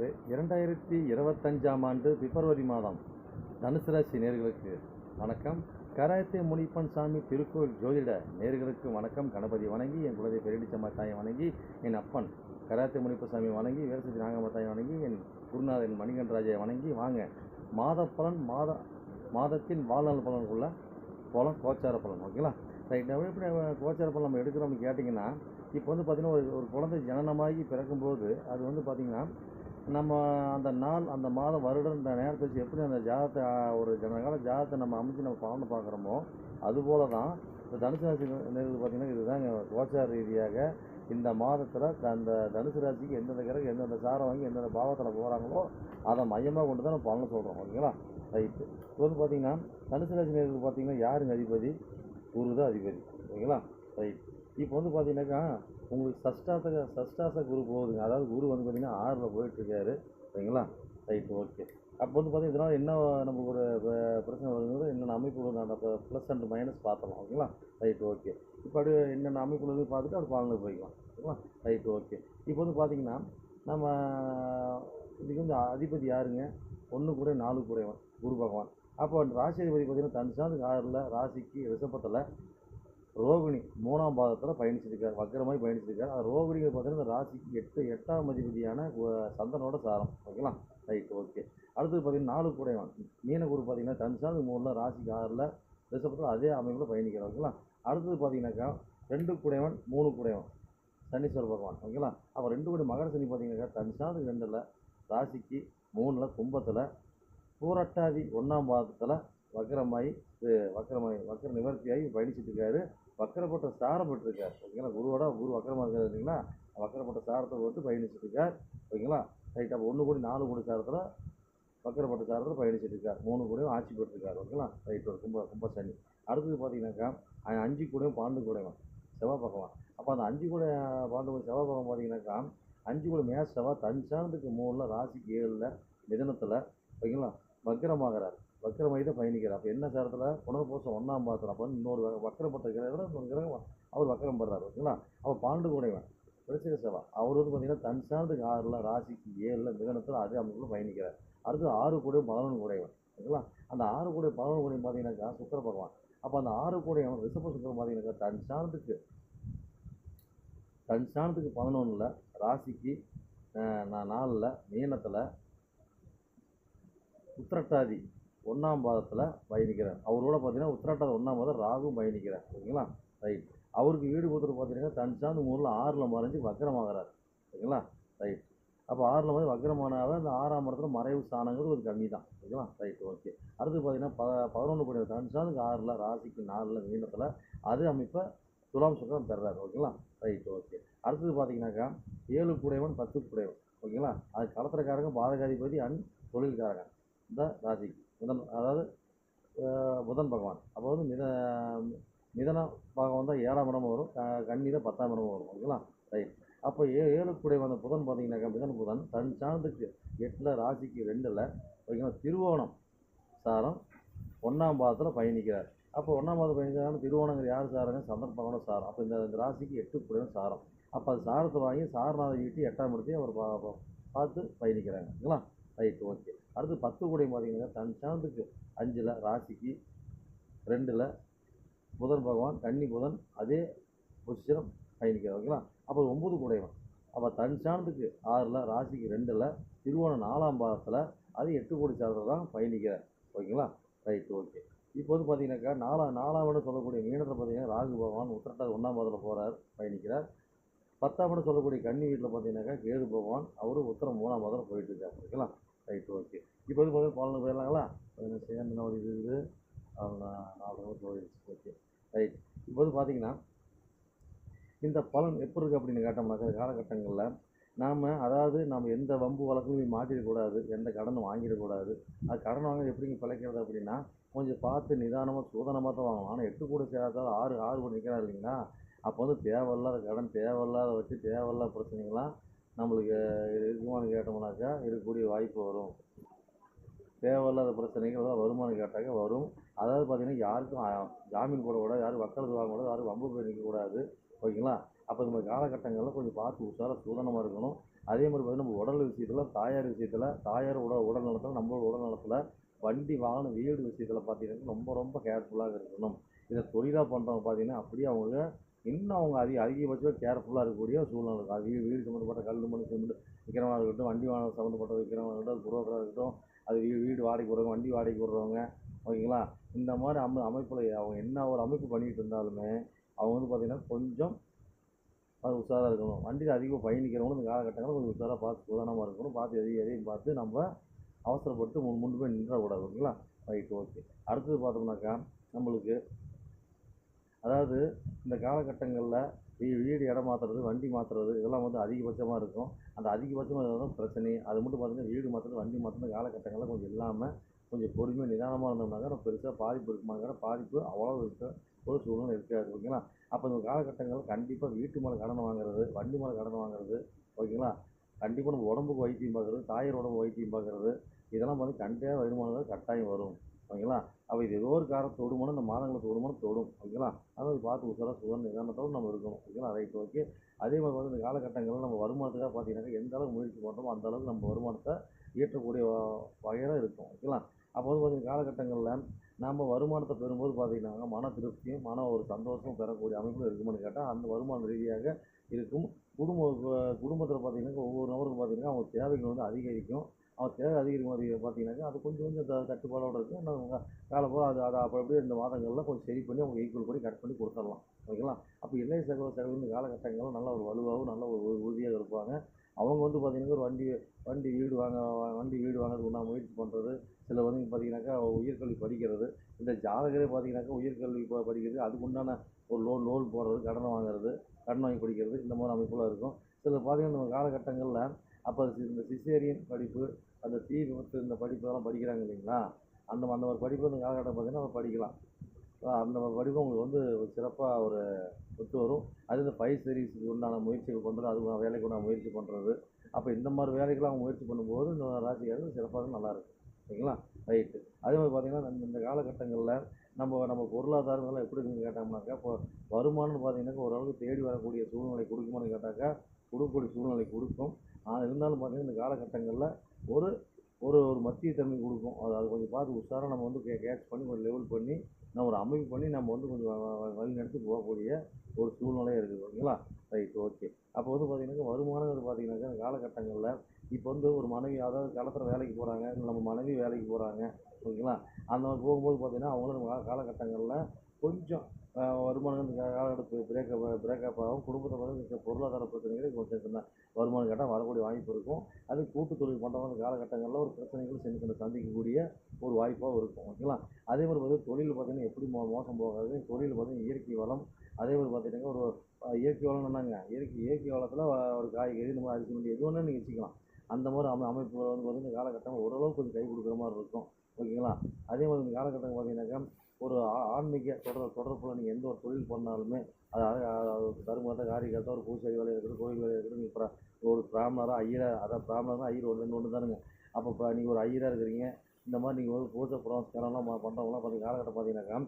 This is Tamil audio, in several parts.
இன்று இரண்டாயிரத்தி இருபத்தஞ்சாம் ஆண்டு பிப்ரவரி மாதம் தனுசு ராசி நேர்களுக்கு வணக்கம். கராத்தே முனிப்பன் சாமி திருக்கோயில் ஜோதிட நேர்களுக்கு வணக்கம். கணபதி வணங்கி என் குலதெய்வ பெரியடிச்சம்மா தாயை வணங்கி என் அப்பன் கராத்தே முனிப்பன் சாமி வணங்கி வீரசதி நாகம்மா தாயை வணங்கி என் குருநாதன் மணிகண்டராஜை வணங்கி வாங்க. மாத பலன் மாத மாதத்தின் வாழ்நாள் பலனுக்குள்ள பலன் கோச்சார பலன் ஓகேங்களா ரைட் நம்ம எப்படி நம்ம கோச்சார பலன் நம்ம எடுக்கிறோம்னு கேட்டிங்கன்னா இப்போ வந்து பார்த்திங்கன்னா ஒரு ஒரு குழந்தை ஜனனமாகி பிறக்கும்போது அது வந்து பார்த்திங்கன்னா நம்ம அந்த நாள் அந்த மாதம் வருடம் இந்த நேரத்தை வச்சு எப்படி அந்த ஜாதத்தை ஒரு ஜனகால ஜாதத்தை நம்ம அமைச்சு நம்ம பலனை பார்க்குறோமோ அதுபோல தான் இந்த தனுசு ராசி நேரத்தில் பார்த்திங்கன்னா இதுதாங்க கோச்சார ரீதியாக இந்த மாதத்தில் அந்த தனுசு ராசிக்கு எந்தெந்த கிரகம் எந்தெந்த சாரம் வாங்கி எந்தெந்த பாவத்தில் போகிறாங்களோ அதை மையமாக கொண்டு தான் நம்ம பலனை சொல்கிறோம் ஓகேங்களா? ரைட்டு இப்போ வந்து பார்த்திங்கன்னா தனுசு ராசி நேரத்தில் பார்த்திங்கன்னா யாருங்க அதிபதி? குரு தான் அதிபதி ஓகேங்களா? ரைட் இப்போ வந்து பார்த்திங்கனாக்கா உங்களுக்கு சஷ்டாசக சஷ்டாச குரு போகுதுங்க. அதாவது குரு வந்து பார்த்திங்கன்னா ஆறில் போயிட்டுருக்காரு. சரிங்களா? Right okay. அப்போ வந்து பார்த்தீங்கன்னா இதனால் என்ன நமக்கு ஒரு பிரச்சனை வருங்கிறது என்னென்ன அமைப்பு நம்ம அந்த ப்ளஸ் அண்ட் மைனஸ் பார்த்துடலாம். ஓகேங்களா? Right okay. இப்போ அது என்னென்ன அமைப்பு பார்த்துட்டு அது பாலனுக்கு போய்க்கலாம். ஓகேங்களா ரைட் ஓகே. இப்போ வந்து பார்த்திங்கன்னா நம்ம இதுக்கு வந்து அதிபதி யாருங்க? ஒன்று கூட நாலு கூடையவன் குரு பகவான். அப்போ அந்த ராசி அதிபதி பார்த்தீங்கன்னா தன் ஆறில் ராசிக்கு ரிஷபத்தில் ரோகிணி மூணாம் பாதத்தில் பயணிச்சிருக்கார் வக்கரமாய் பயணிச்சிருக்கார் அது ரோகிணிகள் பார்த்தீங்கன்னா இந்த ராசிக்கு எட்டு எட்டாம் அதிபதியான சந்தனோட சாரம். ஓகேங்களா? ரைட் ஓகே அடுத்தது பார்த்தீங்கன்னா நாலு கூடையவன் மீனகுரு பார்த்தீங்கன்னா தன்சாந்து மூணில் ராசிக்கு ஆறில் ரிஷபத்தில் அதே அமைப்பில் பயணிக்கிறார். ஓகேங்களா? அடுத்தது பார்த்தீங்கன்னாக்கா ரெண்டு கூடையவன் மூணு கூடையவன் சனீஸ்வர பகவான். ஓகேங்களா? அப்போ ரெண்டு கூடை மகர சனி பார்த்தீங்கன்னாக்கா தன்சாந்து ரெண்டில் ராசிக்கு மூணில் கும்பத்தில் பூரட்டாதி ஒன்றாம் பாதத்தில் வக்கரமாயி இது வக்கரமாயி வக்கர நிவர்த்தியாகி பயணிச்சிட்டு இருக்காரு. வக்கரப்பட்ட சாரம் பெற்றிருக்கார் ஓகேங்களா? குருவோட குரு வக்கரமாக இருக்காது இல்லைங்களா வக்கரப்பட்ட சாரத்தை போட்டு பயணிச்சிட்டு இருக்கார் ஓகேங்களா? ரைட். அப்போ ஒன்று கோடி நாலு கோடி சாரத்தில் வக்கரப்பட்ட சாரத்தில் பயணிச்சிட்டு இருக்கார் மூணு கோடியும் ஆட்சி பெற்றிருக்கார். ஓகேங்களா? ரைட். ஒரு கும்ப கும்ப சனி. அடுத்தது பார்த்தீங்கன்னாக்கா அஞ்சு கூடையும் பாண்டு கூடயும் செவ்வாய் பகவான். அப்போ அந்த அஞ்சு கூட பாண்டு கூட செவ்வாய் பகவான் பார்த்தீங்கன்னாக்கா அஞ்சு கூட மேச செவ்வாய் தஞ்சாண்டுக்கு மூணில் ராசிக்கு ஏழில் மிதனத்தில் ஓகேங்களா? வக்கரமாகிறார். வக்கரமாகி பயணிக்கிறார். அப்போ என்ன சாரத்தில்? புனர்பூசம் ஒன்றாம் பாத்திரம். அப்போ இன்னொரு வக்கரப்பட்ட கிரகம் கிரகம் அவர் வக்கரம் படுறாரு ஓகேங்களா? அப்போ பாண்டு கூடைவன் விருச்சிக செவா அவர் வந்து பார்த்தீங்கன்னா தன் சார்ந்துக்கு ஆறில் ராசிக்கு ஏழில் மிகனத்தில் அதே அமைப்பில் பயணிக்கிறார். அடுத்து ஆறு கூடையும் பதினொன்று கூடையவன் ஓகேங்களா? அந்த ஆறு கூடை பதினொன்று கூடையும் பார்த்தீங்கன்னாக்கா சுக்கர பகவான். அப்போ அந்த ஆறு கூடையும் ரிஷப சுக்கரம் பார்த்தீங்கன்னாக்கா தன் சார்ந்துக்கு தன் சாணத்துக்கு பதினொன்றில் ராசிக்கு நான் நாலில் மீனத்தில் உத்திரட்டாதி ஒன்றாம் பாதத்தில் பயணிக்கிறார். அவரோட பார்த்தீங்கன்னா உத்திரட்டாதி ஒன்றாம் பாதம் ராகும் பயணிக்கிறார். ஓகேங்களா ரைட். அவருக்கு வீடு கொடுத்துட்டு பார்த்தீங்கன்னா தன் சார்ந்த ஊரில் ஆறில் மறைஞ்சு வக்கரமாகிறார். ஓகேங்களா ரைட். அப்போ ஆறில் வந்து வக்கரமானாவே அந்த ஆறாம் இடத்துல மறைவு ஸ்தானங்கிறது ஒரு கம்மி தான். ஓகேங்களா ரைட் ஓகே. அடுத்து பார்த்தீங்கன்னா ப பதினொன்று கோடி தன் சார்ந்துக்கு ஆறில் ராசிக்கு நாலில் மீனத்தில் அது அமைப்பை துலாம் சுக்கரம் பெறாரு. ஓகேங்களா? Right okay. அடுத்தது பார்த்தீங்கன்னாக்கா ஏழு கூடையவன் பத்து கூடையவன் ஓகேங்களா? அது களத்திரக்காரங்க பாதகாதிபதி அண்ட் தொழில்காரங்க. இந்த ராசிக்கு. புதன் அதாவது புதன் பகவான். அப்போ வந்து மித மிதன பாகம் தான் ஏழாம் இடம் வரும் கண்ணி தான் பத்தாம் இடமும் வரும் ஓகேங்களா? ரைட். அப்போ ஏ ஏழுக்குடைய வந்த புதன் பார்த்தீங்கன்னாக்கா மிதன புதன் தன் சாணத்துக்கு எட்டில் ராசிக்கு ரெண்டில் ஓகேங்களா திருவோணம் சாரம் ஒன்றாம் பாதத்தில் பயணிக்கிறார். அப்போ ஒன்றாம் பாதம் பயணிக்கிறாங்க திருவோணங்கிற யார் சாருங்க? சந்தர்ப்பங்களோட சாரம். அப்போ இந்த இந்த ராசிக்கு எட்டு கூடையும் சாரம். அப்போ அது சாரத்தை வாங்கி சாரநாத ஈட்டி எட்டாம் இடத்தையும் அவர் பா- பார்த்து பயணிக்கிறாங்க ஓகேங்களா? Right okay. அடுத்து பத்து கூடை பார்த்திங்கன்னா தன் சாந்துக்கு அஞ்சில் ராசிக்கு ரெண்டில் புதன் பகவான் கன்னி புதன் அதே பொசிஷனும் பயணிக்கிறார் ஓகேங்களா அப்போ ஒம்பது கூடைவன் அப்போ தன் சாந்துக்கு ஆறில் ராசிக்கு ரெண்டில் திருவோணம் நாலாம் பாதத்தில் அது எட்டு கோடி சாரத்தில் தான் பயணிக்கிறார் ஓகேங்களா ரைட்டு ஓகே இப்போ வந்து பார்த்தீங்கன்னாக்கா நாலாம் நாலாம் இடம் சொல்லக்கூடிய மீனத்தில் பார்த்தீங்கன்னா ராகு பகவான் உத்திரட்டாதி ஒன்றாம் பாதத்தில் போகிறார் பயணிக்கிறார். பத்தாம் இடம் சொல்லக்கூடிய கன்னி வீட்டில் பார்த்தீங்கன்னாக்கா கேது பகவான் அவரும் உத்தரம் மூணாம் பாதத்தில் போயிட்டு இருக்காரு ஓகேங்களா ரைட் ஓகே இப்போ வந்து பார்த்தீங்கன்னா பலனுக்கு போயிடலாங்களா பதினஞ்சு செகண்ட் என்ன ஒரு இது இருக்குது நாலு ஹவர் போயிடுச்சு ஓகே ரைட் இப்போ வந்து பார்த்தீங்கன்னா இந்த பலன் எப்படி இருக்குது அப்படின்னு கேட்டோம்னாக்கா காலகட்டங்களில் நாம் அதாவது நம்ம எந்த வம்பு வழக்குலையும் மாற்றிடக்கூடாது எந்த கடனும் வாங்கிடக்கூடாது. அது கடன் வாங்க எப்படிங்க பிழைக்கிறது அப்படின்னா கொஞ்சம் பார்த்து நிதானமாக சூதனமாக தான் வாங்கணும். ஆனால் எட்டு கூட சேராதால் ஆறு ஆறு கூட நிற்கிறாரு இல்லைங்களா? அப்போ வந்து தேவையில்லாத கடன் தேவையில்லாத வச்சு தேவையில்லாத பிரச்சனைகள்லாம் நம்மளுக்கு இருக்குமான்னு கேட்டோம்னாக்கா இருக்கக்கூடிய வாய்ப்பு வரும். தேவையில்லாத பிரச்சனைகள் அதாவது வருமானம் கேட்டாக்க வரும். அதாவது பார்த்தீங்கன்னா யாருக்கும் ஜாமீன் போடக்கூடாது யாரும் வக்கலத்து வாங்கக்கூடாது யாரும் வம்பு போய் நிற்கக்கூடாது ஓகேங்களா? அப்போ இந்த மாதிரி காலகட்டங்களில் கொஞ்சம் பார்த்து உஷாராக சூதனமாக இருக்கணும். அதே மாதிரி பார்த்தீங்கன்னா நம்ம உடல் விஷயத்தில் தாயார் விஷயத்தில் தாயார் உடல் உடல் நலத்தில் நம்மளோட உடல் நலத்தில் வண்டி வாகனம் வீடு விஷயத்தில் பார்த்தீங்கன்னா ரொம்ப ரொம்ப கேர்ஃபுல்லாக இருக்கணும். இதை தொழிலாக பண்ணுறவங்க பார்த்தீங்கன்னா அப்படியே அவங்க இன்னும் அவங்க அதிக அதிகபட்சமாக கேர்ஃபுல்லாக இருக்கக்கூடிய சூழ்நிலை இருக்கும் அது வீடு வீடு சம்மந்தப்பட்ட கல் மண் சிமெண்ட் விற்கிறவங்க இருக்கட்டும் வண்டி வாங்க சம்மந்தப்பட்ட விற்கிறவங்க இருக்கட்டும் அது புரோக்கராக இருக்கட்டும் அது வீடு வீடு வாடகைக்கு விடுறவங்க வண்டி வாடகைக்கு விடுறவங்க ஓகேங்களா? இந்த மாதிரி அமை அமைப்பில் அவங்க என்ன ஒரு அமைப்பு பண்ணிகிட்டு இருந்தாலுமே அவங்க வந்து பார்த்திங்கன்னா கொஞ்சம் அது உஷாராக இருக்கணும். வண்டியில் அதிகமாக பயணிக்கிறவங்க இந்த காலகட்டங்களில் கொஞ்சம் உஷாராக பார்த்து சூதானமாக இருக்கணும். பார்த்து எதையும் எதையும் பார்த்து நம்ம அவசரப்பட்டு முன் முன்பு போய் நின்றக்கூடாது ஓகேங்களா? Right okay. அடுத்தது பார்த்தோம்னாக்கா நம்மளுக்கு அதாவது இந்த காலகட்டங்களில் வீ வீடு இடம் மாற்றுறது வண்டி மாற்றுறது இதெல்லாம் வந்து அதிகபட்சமாக இருக்கும். அந்த அதிகபட்சமாக தான் பிரச்சனை. அது மட்டும் பார்த்தீங்கன்னா வீடு மாற்றுறது வண்டி மாற்றுறது காலகட்டங்களில் கொஞ்சம் இல்லாமல் கொஞ்சம் பொறுமையாக நிதானமாக இருந்தோம்னாக்கா நம்ம பெருசாக பாதிப்பு இருக்குமாங்கிற பாதிப்பு அவ்வளோ இருக்க ஒரு சூழ்நிலை இருக்காது ஓகேங்களா? அப்போ இந்த காலகட்டங்களில் கண்டிப்பாக வீட்டு மேலே கடன் வாங்குறது வண்டி மேலே கடன் வாங்குறது ஓகேங்களா? கண்டிப்பாக நம்ம உடம்புக்கு வைத்தியம் பார்க்குறது தாயார் உடம்பு வைத்தியம் பார்க்குறது இதெல்லாம் பார்த்து கண்டிப்பாக வருமானங்கள் கட்டாயம் வரும். ஓகேங்களா? அப்போ இது ஏதோ ஒரு காரம் தொடுமோ இந்த மாதங்களை தொடுமோன்னு தொடும் ஓகேங்களா? அதாவது பார்த்து உசாராக சுகர் நிதானத்தோடு நம்ம இருக்கணும் ஓகேங்களா? ரைட் ஓகே அதே மாதிரி வந்து இந்த காலகட்டங்களில் நம்ம வருமானத்துக்காக பார்த்தீங்கன்னா எந்த அளவுக்கு முயற்சி பண்ணுறோமோ அந்த அளவுக்கு நம்ம வருமானத்தை ஈட்டக்கூடிய வகையாக இருக்கும் ஓகேங்களா? அப்போ வந்து பார்த்தீங்கன்னா காலகட்டங்களில் நம்ம வருமானத்தை பெறும்போது பார்த்தீங்கன்னா மன திருப்தியும் மன ஒரு சந்தோஷமும் பெறக்கூடிய அமைப்பில் இருக்குமான்னு கேட்டால் அந்த வருமான ரீதியாக இருக்கும். குடும்ப குடும்பத்தில் பார்த்தீங்கன்னா ஒவ்வொரு நபருக்கும் பார்த்தீங்கன்னா அவங்க தேவைகள் வந்து அதிகரிக்கும். அவர் தேவை அதிகரிக்கும் அது பார்த்தீங்கன்னாக்கா அது கொஞ்சம் கொஞ்சம் த தட்டுப்பாடோடு இருக்கும். ஆனால் காலப்போல் அது அதை அப்போ அப்படியே இந்த மாதங்களில் கொஞ்சம் சரி பண்ணி அவங்க ஈக்குவல் பண்ணி கட் பண்ணி கொடுத்துடலாம். ஓகேங்களா? அப்போ இளைய சகோதர சகோதரி காலகட்டங்களும் நல்ல ஒரு வலுவாகவும் நல்ல ஒரு உறுதியாக இருப்பாங்க. அவங்க வந்து பார்த்தீங்கன்னா ஒரு வண்டி வண்டி வீடு வாங்க வண்டி வீடு வாங்குறதுக்கு நான் முயற்சி பண்ணுறது சில வந்து பார்த்தீங்கன்னாக்கா உயர்கல்வி படிக்கிறது. இந்த ஜாதகரே பார்த்தீங்கன்னாக்கா உயர்கல்வி இப்போ படிக்கிறது. அதுக்கு உண்டான ஒரு லோன் லோன் போடுறது கடனை வாங்குறது கடன் வாங்கி படிக்கிறது இந்த மாதிரி அமைப்புலாம் இருக்கும். சில பார்த்தீங்கன்னா நம்ம காலகட்டங்களில் அப்போ இந்த சிசேரியன் படிப்பு அந்த தீ விபத்து இந்த படிப்பெல்லாம் படிக்கிறாங்க இல்லைங்களா? அந்த அந்த ஒரு படிப்பு இந்த காலகட்டம் பார்த்தீங்கன்னா நம்ம படிக்கலாம். அந்த மாதிரி படிப்பு உங்களுக்கு வந்து சிறப்பாக ஒரு ஒத்து வரும். அது இந்த ஃபைவ் சீரீஸுக்கு உண்டான முயற்சிகள் பண்ணுறது அதுக்கு வேலைக்கு உண்டான முயற்சி பண்ணுறது அப்போ இந்த மாதிரி வேலைக்கெல்லாம் அவங்க முயற்சி பண்ணும்போது இந்த ராசிக்காரர்கள் சிறப்பாக நல்லாயிருக்கும். சரிங்களா? ரைட்டு அதே மாதிரி பார்த்தீங்கன்னா இந்த காலகட்டங்களில் நம்ம நம்ம பொருளாதாரம் இதெல்லாம் எப்படி இருக்குன்னு கேட்டோம்னாக்கா இப்போ வருமானம்னு பார்த்தீங்கன்னாக்கா ஓரளவுக்கு தேடி வரக்கூடிய சூழ்நிலை கொடுக்குமான்னு கேட்டாக்கா கொடுக்கக்கூடிய சூழ்நிலை கொடுக்கும். ஆனால் இருந்தாலும் பார்த்தீங்கன்னா இந்த காலகட்டங்களில் ஒரு ஒரு ஒரு மத்திய தன்மை கொடுக்கும். அது அது கொஞ்சம் பார்த்து உஷாராக நம்ம வந்து கே கேட்ச் பண்ணி கொஞ்சம் லெவல் பண்ணி நம்ம ஒரு அமைப்பு பண்ணி நம்ம வந்து கொஞ்சம் வ- வழி நடத்தி போகக்கூடிய ஒரு சூழ்நிலையாக இருக்குது ஓகேங்களா? Right okay. அப்போ வந்து பார்த்தீங்கன்னாக்கா வருமானங்கிறது பார்த்தீங்கன்னாக்கா இந்த காலகட்டங்களில் இப்போ வந்து ஒரு மனைவி அதாவது காலத்தில் வேலைக்கு போகிறாங்க நம்ம மனைவி வேலைக்கு போகிறாங்க ஓகேங்களா? அந்த மாதிரி போகும்போது பார்த்திங்கன்னா அவங்களும் நம்ம காலகட்டங்களில் கொஞ்சம் வருமானம் இந்த கா- காலகட்டத்து பிரேக்கப் பிரேக்கப் ஆகும். குடும்பத்தை பார்த்து பொருளாதார பிரச்சனைகள் கொஞ்சம் சின்ன வருமானம் கேட்டால் வரக்கூடிய வாய்ப்பு இருக்கும். அது கூட்டு தொழில் பண்ணுறவங்க காலகட்டங்களில் ஒரு பிரச்சனைகள் சின்ன சின்ன சந்திக்கக்கூடிய ஒரு வாய்ப்பாக இருக்கும் ஓகேங்களா? அதே மாதிரி வந்து தொழில் பார்த்தீங்கன்னா எப்படி மோ மோசம் போகாது. தொழில் பார்த்தீங்கன்னா இயற்கை வளம். அதே மாதிரி பார்த்துட்டிங்கன்னா ஒரு இயற்கை வளம் என்னங்க இயற்கை இயற்கை வளத்தில் ஒரு காய்கறி இந்த மாதிரி அரிசி மண்டி எது வேணாலும் நீங்கள் வச்சுக்கலாம். அந்த மாதிரி அமை அமைப்பு வந்து பார்த்திங்கன்னா இந்த காலகட்டம் ஓரளவுக்கு கொஞ்சம் கை கொடுக்குற மாதிரி இருக்கும். ஓகேங்களா? அதே மாதிரி இந்த காலகட்டம் பார்த்தீங்கன்னாக்கா ஒரு ஆ- ஆன்மீக தொடர் தொடர்பில் நீங்கள் எந்த ஒரு தொழில் பண்ணாலுமே அது அது- தருமத்தை காரிகத்தை ஒரு பூசாரி வேலை இருக்குது கோயில் வேலை இருக்குது நீங்கள் ஒரு பிராமணராக ஐயரா அதான் பிராமணராக ஐயர் ஒன்று ஒன்று தானுங்க. அப்போ இப்போ நீங்கள் ஒரு ஐயராக இருக்கிறீங்க இந்த மாதிரி நீங்கள் வந்து பூஜை புரஸ்காரம்லாம் பண்ணுறவங்களாம் பார்த்திங்க காலகட்டம் பார்த்தீங்கன்னாக்கா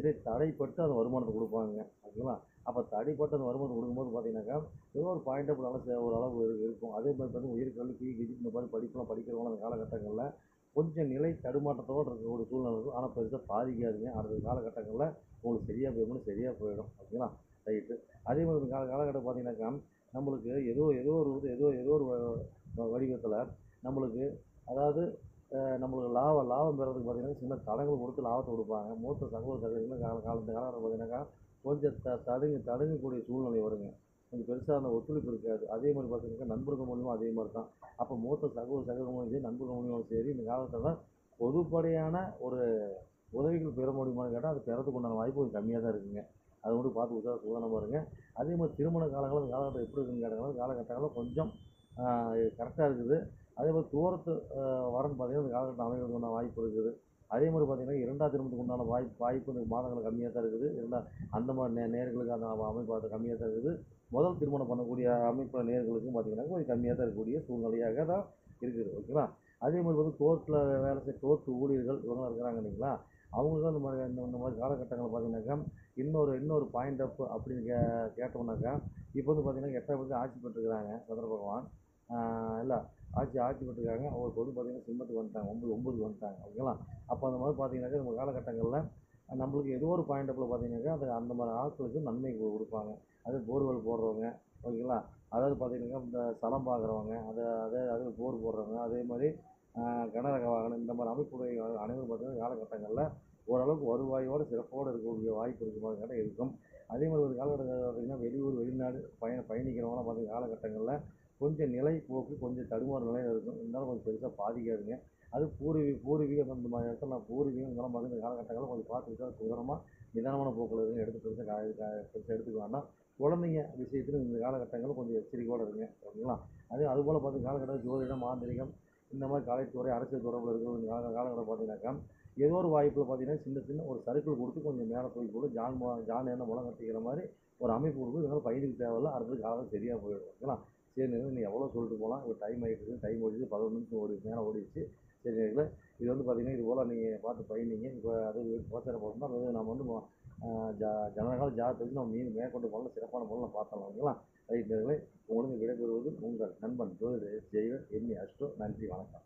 சரி தடைப்பட்டு அந்த வருமானத்தை கொடுப்பாங்க. ஓகேங்களா அப்போ தடைப்பட்டு அந்த வருமானத்தை கொடுக்கும்போது பார்த்தீங்கன்னாக்கா ஏதோ ஒரு பாயிண்ட் அளவு சே- ஒரு அளவு இருக்கும். அதே மாதிரி பார்த்தீங்கன்னா உயர்கல்வி பிஜி இந்த மாதிரி படிப்புலாம் படிக்கிறவங்க அந்த காலகட்டங்களில் கொஞ்சம் நிலை தடுமாற்றத்தோடு ஒரு சூழ்நிலை இருக்கும். ஆனால் பெருசாக பாதிக்காதுங்க. அடுத்த காலகட்டங்களில் உங்களுக்கு சரியாக போயிடும் சரியாக போயிடும். ஓகேங்களா ரைட்டு. அதே மாதிரி கால காலகட்டம் பார்த்தீங்கன்னாக்கா நம்மளுக்கு ஏதோ ஏதோ ஒரு ஏதோ ஏதோ ஒரு வடிவத்தில் நம்மளுக்கு அதாவது நம்மளுக்கு லாபம் லாபம் பெறதுக்கு பார்த்திங்கன்னா சின்ன தடங்கள் கொடுத்து லாபத்தை கொடுப்பாங்க. மூத்த சகோதர சகோதரிகளும் கால காலத்து காலம் பார்த்தீங்கன்னாக்கா கொஞ்சம் த தடுங்கி தடுங்கக்கூடிய சூழ்நிலை வருங்க. கொஞ்சம் பெருசாக அந்த ஒத்துழைப்பு இருக்காது. அதே மாதிரி பார்த்தீங்கன்னா நண்பர்கள் மூலியமாக அதே மாதிரி தான் அப்போ மூத்த சகோதர சகோதர மூலியம் சரி நண்பர்கள் மூலியமாக சரி இந்த காலத்தில் பொதுப்படையான ஒரு உதவிகள் பெற முடியுமான்னு கேட்டால் அது பெறதுக்கு உண்டான வாய்ப்பு கொஞ்சம் கம்மியாக தான் இருக்குங்க. அது மட்டும் பார்த்து உதவ சுதனமாக இருங்க அதே மாதிரி திருமண காலங்களும் காலகட்டம் எப்படி இருக்குன்னு கேட்டாங்கன்னா காலகட்டங்களும் கொஞ்சம் கரெக்டாக இருக்குது. அதே மாதிரி தூரத்து ஆஹ் வரன்னு பார்த்தீங்கன்னா இந்த காலகட்டம் அமைகிறதுக்கு உண்டான வாய்ப்பு இருக்குது. அதே மாதிரி பார்த்தீங்கன்னா இரண்டாவது திருமணத்துக்கு உண்டான வாய்ப்பு வாய்ப்பு இந்த மாதங்கள் கம்மியாக தான் இருக்குது. இரண்டா அந்த மாதிரி நே நேர்களுக்கு அந்த அமைப்பு அது கம்மியாக தான் இருக்குது. முதல் திருமணம் பண்ணக்கூடிய அமைப்பு நேர்களுக்கும் பார்த்திங்கன்னா கொஞ்சம் கம்மியாக தான் இருக்கக்கூடிய சூழ்நிலையாக தான் இருக்குது. ஓகேங்களா அதே மாதிரி வந்து கோர்ட்டில் வேலை செய்ய கோர்ட்டு ஊழியர்கள் இவங்களாம் இருக்கிறாங்க இல்லைங்களா? அவங்களுக்கும் இந்த மாதிரி இந்த இந்த மாதிரி காலகட்டங்களில் பார்த்தீங்கன்னாக்கா இன்னொரு இன்னொரு பாயிண்ட் அப் அப்படின்னு கே கேட்டோம்னாக்கா இப்போ வந்து பார்த்திங்கன்னா எட்டாம் பற்றி ஆட்சி பெற்றுக்கிறாங்க சந்திர பகவான் இல்லை ஆட்சி ஆட்சி பெற்றிருக்காங்க அவங்களுக்கு வந்து பார்த்தீங்கன்னா சிம்மத்துக்கு வந்துட்டாங்க. ஒம்பது ஒம்பதுக்கு வந்துட்டாங்க. ஓகேங்களா அப்போ அந்த மாதிரி பார்த்திங்கனாக்கா நம்ம காலகட்டங்களில் நம்மளுக்கு ஏதோ ஒரு பாயிண்ட் ஆஃப்ல பார்த்தீங்கன்னாக்கா அது அந்த மாதிரி ஆட்களுக்கு நன்மை கொடுப்பாங்க. அது போர்வெல் போடுறவங்க ஓகேங்களா அதாவது பார்த்திங்கனாக்கா இந்த ஸ்தலம் பார்க்குறவங்க அதை அதே அது போர் போடுறவங்க அதே மாதிரி கனரக வாகனம் இந்த மாதிரி அமைப்புடைய அனைவரும் பார்த்தீங்கன்னா காலகட்டங்களில் ஓரளவுக்கு வருவாயோடு சிறப்போடு இருக்கக்கூடிய வாய்ப்பு இருக்குமாங்கிறத இருக்கும். அதே மாதிரி ஒரு காலகட்டத்தில் பார்த்தீங்கன்னா வெளியூர் வெளிநாடு பயண பயணிக்கிறவங்களாம் பார்த்தீங்கன்னா காலகட்டங்களில் கொஞ்சம் நிலை போக்கு கொஞ்சம் தடுமாறு நிலையில் இருக்கும். இருந்தாலும் கொஞ்சம் பெருசாக பாதிக்காதுங்க. அது பூர்வீக பூர்வீகம் அந்த மாதிரி இடத்துல நான் பூர்வீகம் இதெல்லாம் மருந்து காலகட்டங்களில் கொஞ்சம் பார்த்துக்கிட்டா சுதனமாக நிதானமான போக்கில் இருக்குங்க எடுத்து பெருசாக பெருசாக எடுத்துக்க வேண்டாம். குழந்தைங்க விஷயத்தில் இந்த காலகட்டங்களில் கொஞ்சம் எச்சரிக்கையோடு இருங்க. ஓகேங்களா அதே அதுபோல் பார்த்து காலகட்டம் ஜோதிடம் மாந்திரிகம் இந்த மாதிரி கலைத்துறை அரசியல் தொடர்பில் இருக்கிற இந்த கால காலகட்டம் பார்த்தீங்கன்னாக்கா ஏதோ ஒரு வாய்ப்பில் பார்த்தீங்கன்னா சின்ன சின்ன ஒரு சர்க்கிள் கொடுத்து கொஞ்சம் மேலே போய் கூட ஜான் ஜான் என்ன முளம் கட்டிக்கிற மாதிரி ஒரு அமைப்பு கொடுக்கும் இதனால் பயிருக்கு தேவையில்ல அடுத்த காலம் சரியாக போயிடும். ஓகேங்களா சரி நேர்களே, எவ்வளோ சொல்லிட்டு போகலாம் இப்போ டைம் ஆகிட்டு டைம் ஓடிச்சு பதினொன்று நிமிஷம் ஓடி மேலே ஓடிடுச்சு. சரி இது வந்து பார்த்திங்கன்னா இது போல் நீங்கள் பார்த்து பயணிங்க இப்போ அது கோச்சரை போகணும்னா அது நம்ம வந்து மொ- ஆஹ் ஜ ஜனகால ஜாதகத்தை வச்சு நம்ம மீன் மேற்கொண்டு போகலாம் சிறப்பான முறையில் பார்த்தலாம் ஓகேங்களா? ரைட் நேர்களே உங்களுக்கு விடைபெறுவது உங்கள் நண்பன் ஜோதிடர் ஜெயவர் எம்மி அஷ்டோ நன்றி வணக்கம்.